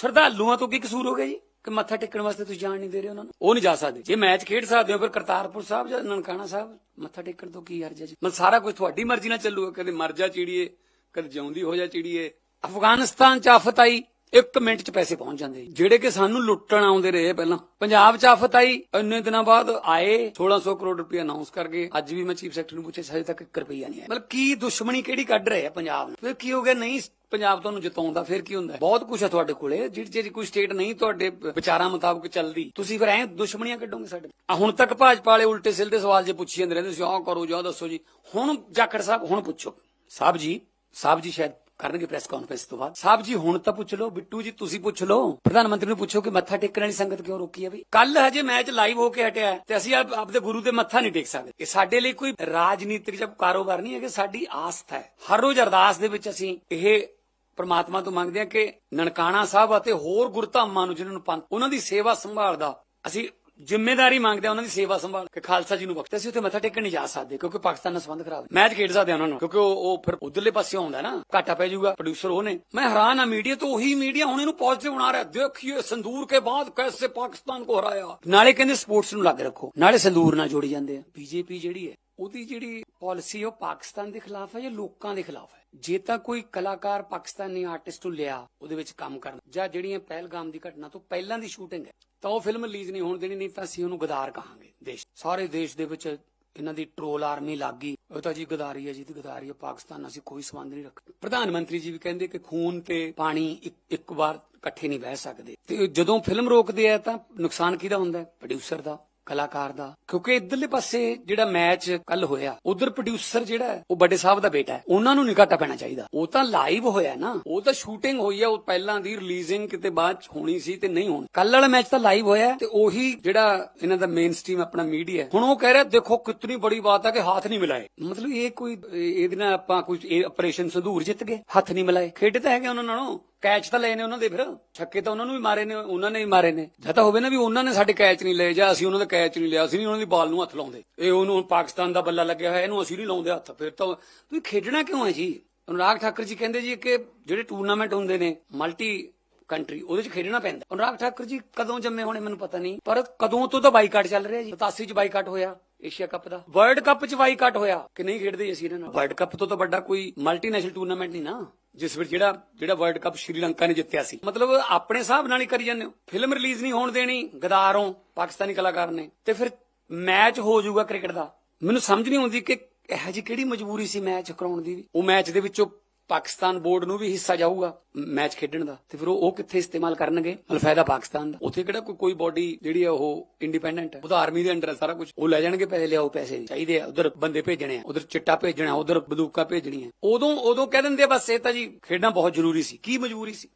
ਸ਼ਰਧਾਲੂਆਂ ਤੋਂ ਕੀ ਕਸੂਰ ਹੋ ਗਿਆ ਜੀ? ਕਿ ਮੱਥਾ ਟੇਕਣ ਵਾਸਤੇ ਤੁਸੀਂ ਜਾਣ ਨਹੀਂ ਦੇ ਰਹੇ ਉਹਨਾਂ ਨੂੰ? ਉਹ ਨਹੀਂ ਜਾ ਸਕਦੇ। ਜੇ ਮੈਚ ਖੇਡ ਸਕਦੇ ਹੋ, ਫਿਰ ਕਰਤਾਰਪੁਰ ਸਾਹਿਬ ਜਾਂ ਨਨਕਾਣਾ ਸਾਹਿਬ, ਮੱਥਾ ਟੇਕਣ ਤੋਂ ਕੀ ਹਰਜ ਹੈ ਜੀ? ਮਤਲਬ ਸਾਰਾ ਕੁਝ ਤੁਹਾਡੀ ਮਰਜ਼ੀ ਨਾਲ ਚੱਲੂਗਾ। ਕਦੇ ਮਰ ਜਾ ਚਿੜੀਏ, ਕਦੇ ਜਿਉਂਦੀ ਹੋ ਜਾ ਚਿੜੀਏ। ਅਫਗਾਨਿਸਤਾਨ ਚ ਆਫਤ ਆਈ। ਇੱਕ ਮਿੰਟ ਚ ਪੈਸੇ ਪਹੁੰਚ ਜਾਂਦੇ ਜਿਹੜੇ ਕਿ ਸਾਨੂੰ ਲੁੱਟਣ ਆਉਂਦੇ ਰਹੇ ਪਹਿਲਾਂ। ਪੰਜਾਬ ਚ ਆਫਤ ਆਈ, ਇੰਨੇ ਦਿਨਾਂ ਬਾਅਦ ਆਏ 1600 ਕਰੋੜ ਰੁਪਏ ਅਨਾਉਂਸ ਕਰ ਗਏ। ਅੱਜ ਵੀ ਮੈਂ ਚੀਫ ਸੈਕਟਰੀ ਨੂੰ ਪੁੱਛਿਆ, ਹਜੇ ਤੱਕ 1 ਰੁਪਈਆ ਨਹੀਂ ਆਇਆ। ਮਤਲਬ ਕੀ ਦੁਸ਼ਮਣੀ ਕਿਹੜੀ ਕੱਢ ਰਹੇ ਆ ਪੰਜਾਬ ਨੂੰ? ਫਿਰ ਕੀ ਹੋ ਗਿਆ? ਨਹੀਂ, ਪੰਜਾਬ ਤੁਹਾਨੂੰ ਜਿਤਾਉਂਦਾ ਫਿਰ ਕੀ ਹੁੰਦਾ ਬਹੁਤ ਕੁਝ ਹੈ ਤੁਹਾਡੇ ਕੋਲੇ। ਜਿਹੜੀ ਜਿਹੜੀ ਕੋਈ ਸਟੇਟ ਨਹੀਂ ਤੁਹਾਡੇ ਵਿਚਾਰਾਂ ਮੁਤਾਬਕ ਚੱਲਦੀ, ਤੁਸੀਂ ਫਿਰ ਐ ਦੁਸ਼ਮਣੀਆਂ ਕੱਢੋਗੇ ਸਾਡੇ ਆ ਹੁਣ ਤੱਕ ਭਾਜਪਾ ਵਾਲੇ ਉਲਟੇ ਸਿਲਦੇ ਸਵਾਲ ਜੇ ਪੁੱਛੀ ਜਾਂਦੇ ਰਹਿੰਦੇ ਸੀ, ਆਹ ਕਰੋ, ਜਾਂ ਦੱਸੋ ਜੀ। ਹੁਣ ਜਾਖੜ ਸਾਹਿਬ, ਹੁਣ ਪੁੱਛੋ। ਸਾਹਿਬ ਜੀ ਸਾਹਿਬ ਜੀ ਸ਼ਾਇਦ ਕਰਨਗੇ ਪ੍ਰੈਸ ਕਾਨਫਰੰਸ ਤੋਂ ਬਾਅਦ। ਸਾਹਿਬ ਜੀ, ਹੁਣ ਤਾਂ ਪੁੱਛ ਲਓ, ਬਿੱਟੂ ਜੀ, ਤੁਸੀਂ ਪੁੱਛ ਲਓ। ਪ੍ਰਧਾਨ ਮੰਤਰੀ ਨੂੰ ਪੁੱਛੋ ਕਿ ਮੱਥਾ ਟੇਕਣ ਵਾਲੀ ਸੰਗਤ ਕਿਉਂ ਰੋਕੀ ਹੈ ਬਈ? ਕੱਲ ਹਜੇ ਮੈਚ ਲਾਈਵ ਹੋ ਕੇ ਹਟਿਆ ਤੇ ਅਸੀਂ ਆਪਦੇ ਗੁਰੂ ਦੇ ਮੱਥਾ ਨਹੀਂ ਟੇਕ ਸਕਦੇ। ਇਹ ਸਾਡੇ ਲਈ ਕੋਈ ਰਾਜਨੀਤਿਕ ਜਾਂ ਕਾਰੋਬਾਰ ਨਹੀਂ ਹੈ ਕਿ ਸਾਡੀ ਆਸਥਾ ਹੈ। ਹਰ ਰੋਜ਼ ਅਰਦਾਸ ਦੇ ਵਿੱਚ ਅਸੀਂ ਇਹ ਪ੍ਰਮਾਤਮਾ ਤੋਂ ਮੰਗਦੇ ਹਾਂ ਕਿ ਨਨਕਾਣਾ ਸਾਹਿਬ ਅਤੇ ਹੋਰ ਗੁਰਧਾਮਾਂ ਨੂੰ ਜਿਨ੍ਹਾਂ ਨੂੰ ਪੰਥ ਉਹਨਾਂ ਦੀ ਸੇਵਾ ਸੰਭਾਲ ਦਾ ਅਸੀਂ ਜ਼ਿੰਮੇਵਾਰੀ ਮੰਗਦੇ ਹਾਂ ਉਹਨਾਂ ਦੀ ਸੇਵਾ ਸੰਭਾਲ ਕੇ ਖਾਲਸਾ ਜੀ ਨੂੰ ਵਕਤ ਅਸੀਂ ਉੱਥੇ ਮੱਥਾ ਟੇਕਣ ਨਹੀਂ ਜਾ ਸਕਦੇ, ਕਿਉਂਕਿ ਪਾਕਿਸਤਾਨ ਨਾਲ ਸੰਬੰਧ ਖਰਾਬ ਹੈ। ਮੈਚ ਖੇਡ ਸਕਦੇ ਉਹਨਾਂ ਨੂੰ, ਕਿਉਂਕਿ ਉਹ ਫਿਰ ਉਧਰਲੇ ਪਾਸੇ ਆਉਂਦਾ ਨਾ, ਘਾਟਾ ਪੈ ਜਾਊਗਾ ਪ੍ਰੋਡਿਊਸਰ ਉਹ ਨੇ। ਮੈਂ ਹੈਰਾਨ ਆ ਮੀਡੀਆ ਤੋਂ, ਉਹੀ ਮੀਡੀਆ ਹੁਣ ਇਹਨੂੰ ਪੋਜ਼ਿਟਿਵ ਬਣਾ ਰਿਹਾ, ਦੇਖੀਏ ਸੰਦੂਰ ਕੇ ਬਾਅਦ ਕੈਸੇ ਪਾਕਿਸਤਾਨ ਕੋ ਹਰਾਇਆ। ਨਾਲੇ ਕਹਿੰਦੇ ਸਪੋਰਟਸ ਨੂੰ ਲੱਗ ਰੱਖੋ, ਨਾਲੇ ਸੰਦੂਰ ਨਾਲ ਜੋੜੀ ਜਾਂਦੇ ਆ। ਬੀਜੇਪੀ ਜਿਹੜੀ ਹੈ, ਉਹਦੀ ਜਿਹੜੀ ਪਾਲਿਸੀ ਉਹ ਪਾਕਿਸਤਾਨ ਦੇ ਖਿਲਾਫ ਹੈ ਜਾਂ ਲੋਕਾਂ ਦੇ ਖਿਲਾਫ ਹੈ? ਜੇ ਤਾਂ ਕੋਈ ਕਲਾਕਾਰ ਪਾਕਿਸਤਾਨੀ ਆਰਟਿਸਟ ਨੂੰ ਲਿਆ, ਉਹਦੇ ਵਿੱਚ ਕੰਮ ਕਰਨ, ਜਾਂ ਜਿਹੜੀਆਂ ਪਹਿਲਗਾਮ ਦੀ ਘਟਨਾ ਤੋਂ ਪਹਿਲਾਂ ਦੀ ਸ਼ੂਟਿੰਗ ਹੈ ਤਾਂ ਉਹ ਫਿਲਮ ਰਿਲੀਜ਼ ਨਹੀਂ ਹੋਣ ਦੇਣੀ, ਨਹੀਂ ਤਾਂ ਅਸੀਂ ਉਹਨੂੰ ਗਦਾਰ ਕਹਾਂਗੇ, ਦੇਸ਼। ਸਾਰੇ ਦੇਸ਼ ਦੇ ਵਿੱਚ ਇਹਨਾਂ ਦੀ ਟ੍ਰੋਲ ਆਰਮੀ ਲੱਗ ਗਈ। ਉਹ ਤਾਂ ਜੀ ਗਦਾਰੀ ਹੈ ਜੀ, ਤੇ ਗਦਾਰੀ ਹੈ ਪਾਕਿਸਤਾਨ ਨਾਲ ਅਸੀਂ ਕੋਈ ਸੰਬੰਧ ਨਹੀਂ ਰੱਖਦੇ। ਪ੍ਰਧਾਨ ਮੰਤਰੀ ਜੀ ਵੀ ਕਹਿੰਦੇ ਕਿ ਖੂਨ ਤੇ ਪਾਣੀ ਇੱਕ- ਵਾਰ ਇਕੱਠੇ ਨਹੀਂ ਬਹਿ ਸਕਦੇ। ਤੇ ਜਦੋਂ ਫਿਲਮ ਰੋਕਦੇ ਆ ਤਾਂ ਨੁਕਸਾਨ ਕਿਹਦਾ ਹੁੰਦਾ ਪ੍ਰੋਡਿਊਸਰ ਦਾ। ਕਲਾਕਾਰ ਦਾ। ਕਿਉਂਕਿ ਇਧਰਲੇ ਪਾਸੇ ਜਿਹੜਾ ਮੈਚ ਕੱਲ ਹੋਇਆ, ਉਧਰ ਪ੍ਰੋਡਿਊਸਰ ਜਿਹੜਾ ਉਹ ਵੱਡੇ ਸਾਹਿਬ ਦਾ ਬੇਟਾ ਹੈ। ਉਹਨਾਂ ਨੂੰ ਨਹੀਂ ਘਾਟਾ ਪੈਣਾ ਚਾਹੀਦਾ। ਉਹ ਤਾਂ ਲਾਈਵ ਹੋਇਆ ਨਾ। ਉਹ ਤਾਂ ਸ਼ੂਟਿੰਗ ਹੋਈ ਹੈ ਉਹ ਪਹਿਲਾਂ ਦੀ ਰਿਲੀਜ਼ਿੰਗ ਕਿਤੇ ਬਾਅਦ ਚ ਹੋਣੀ ਸੀ ਤੇ ਨਹੀਂ ਹੋਣੀ। ਕੱਲ ਵਾਲਾ ਮੈਚ ਤਾਂ ਲਾਈਵ ਹੋਇਆ ਤੇ ਉਹੀ ਜਿਹੜਾ ਇਹਨਾਂ ਦਾ ਮੇਨ ਸਟ੍ਰੀਮ ਆਪਣਾ ਮੀਡੀਆ ਹੁਣ ਉਹ ਕਹਿ ਰਿਹਾ, ਦੇਖੋ ਕਿੰਨੀ ਬੜੀ ਬਾਤ ਹੈ ਕਿ ਹੱਥ ਨਹੀਂ ਮਿਲਾਏ। ਮਤਲਬ ਇਹ ਕੋਈ ਇਹਦੇ ਨਾਲ ਆਪਾਂ ਕੋਈ ਆਪਰੇਸ਼ਨ ਸੰਧੂਰ ਜਿੱਤ ਗਏ। ਹੱਥ ਨਹੀਂ ਮਿਲਾਏ। ਖੇਡ ਤਾਂ ਹੈਗੇ ਉਹਨਾਂ ਨਾਲੋਂ। ਕੈਚ ਤਾਂ ਲਏ ਨੇ ਉਹਨਾਂ ਦੇ ਫਿਰ। ਛੱਕੇ ਤਾਂ ਉਹਨਾਂ ਨੂੰ ਵੀ ਮਾਰੇ ਨੇ, ਉਹਨਾਂ ਨੇ ਵੀ ਮਾਰੇ ਨੇ। ਜਾਂ ਤਾਂ ਹੋਵੇ ਨਾ ਵੀ ਉਹਨਾਂ ਨੇ ਸਾਡੇ ਕੈਚ ਨਹੀਂ ਲਏ, ਜਾਂ ਅਸੀਂ ਉਹਨਾਂ ਦਾ ਕੈਚ ਨਹੀਂ ਲਿਆ, ਅਸੀਂ ਨਹੀਂ ਉਹਨਾਂ ਦੀ ਬਾਲ ਨੂੰ ਹੱਥ ਲਾਉਂਦੇ। ਇਹ ਉਹਨੂੰ ਪਾਕਿਸਤਾਨ ਦਾ ਬੱਲਾ ਲੱਗਿਆ ਹੋਇਆ, ਇਹਨੂੰ ਅਸੀਂ ਨਹੀਂ ਲਾਉਂਦੇ ਹੱਥ। ਫਿਰ ਤਾਂ ਤੁਸੀਂ ਖੇਡਣਾ ਕਿਉਂ ਹੈ ਜੀ? ਅਨੁਰਾਗ ਠਾਕਰ ਜੀ ਕਹਿੰਦੇ ਜੀ ਕਿ ਜਿਹੜੇ ਟੂਰਨਾਮੈਂਟ ਹੁੰਦੇ ਨੇ ਮਲਟੀ ਕੰਟਰੀ ਉਹਦੇ ਚ ਖੇਡਣਾ ਪੈਂਦਾ। ਅਨੁਰਾਗ ਠਾਕੁਰ ਜੀ ਕਦੋਂ ਜੰਮੇ ਹੋਣੇ ਮੈਨੂੰ ਪਤਾ ਨਹੀਂ, ਪਰ ਕਦੋਂ ਤੋਂ ਤਾਂ ਬਾਈਕਾਟ ਚੱਲ ਰਿਹਾ ਜੀ। 87 ਚ ਬਾਈਕਾਟ ਹੋਇਆ ਏਸ਼ੀਆ ਕੱਪ ਦਾ। ਵਰਲਡ ਕੱਪ ਚ ਬਾਈਕਾਟ ਹੋਇਆ ਕਿ ਨਹੀਂ ਖੇਡਦੇ ਅਸੀਂ ਇਹਨਾਂ ਨਾਲ? ਵਰਲਡ ਕੱਪ ਤੋਂ ਤਾਂ ਵੱਡਾ ਕੋਈ ਮਲਟੀਨੈਸ਼ਨਲ ਟੂਰਨਾਮੈਂਟ ਨਹੀਂ ਨਾ। ਜਿਸ ਵਿੱਚ ਜਿਹੜਾ ਜਿਹੜਾ ਵਰਲਡ ਕੱਪ ਸ਼੍ਰੀਲੰਕਾ ਨੇ ਜਿੱਤਿਆ ਸੀ। ਮਤਲਬ ਆਪਣੇ ਹਿਸਾਬ ਨਾਲ ਹੀ ਕਰੀ ਜਾਂਦੇ ਹੋ। ਫਿਲਮ ਰਿਲੀਜ਼ ਨਹੀਂ ਹੋਣ ਦੇਣੀ, ਗਦਾਰੋਂ ਪਾਕਿਸਤਾਨੀ ਕਲਾਕਾਰ ਨੇ। ਤੇ ਫਿਰ ਮੈਚ ਹੋ ਜਾਊਗਾ ਕ੍ਰਿਕਟ ਦਾ। ਮੈਨੂੰ ਸਮਝ ਨਹੀਂ ਆਉਂਦੀ ਕਿ ਇਹੋ ਜੀ ਕਿਹੜੀ ਮਜਬੂਰੀ ਸੀ ਮੈਚ ਕਰਾਉਣ ਦੀ ਉਹ ਮੈਚ ਦੇ ਵਿੱਚੋਂ ਪਾਕਿਸਤਾਨ ਬੋਰਡ ਨੂੰ ਵੀ ਹਿੱਸਾ ਜਾਊਗਾ ਮੈਚ ਖੇਡਣ ਦਾ। ਤੇ ਫਿਰ ਉਹ ਕਿੱਥੇ ਇਸਤੇਮਾਲ ਕਰਨਗੇ? ਮਤਲਬ ਫਾਇਦਾ ਪਾਕਿਸਤਾਨ ਦਾ। ਉੱਥੇ ਕਿਹੜਾ ਕੋਈ ਕੋਈ ਬੋਡੀ ਜਿਹੜੀ ਆ ਉਹ ਇੰਡੀਪੈਂਡੈਂਟ ਹੈ। ਉਹ ਆਰਮੀ ਦੇ ਅੰਡਰ ਸਾਰਾ ਕੁਝ ਉਹ ਲੈ ਜਾਣਗੇ ਪੈਸੇ, ਲਿਆਓ ਪੈਸੇ ਚਾਹੀਦੇ ਆ। ਉਧਰ ਬੰਦੇ ਭੇਜਣੇ ਆ। ਉਧਰ ਚਿੱਟਾ ਭੇਜਣਾ, ਉਧਰ ਬੰਦੂਕਾਂ ਭੇਜਣੀਆਂ। ਉਦੋਂ ਉਦੋਂ ਕਹਿ ਦਿੰਦੇ ਬਸ ਇਹ ਤਾਂ ਜੀ ਖੇਡਣਾ ਬਹੁਤ ਜ਼ਰੂਰੀ ਸੀ। ਕੀ ਮਜਬੂਰੀ ਸੀ?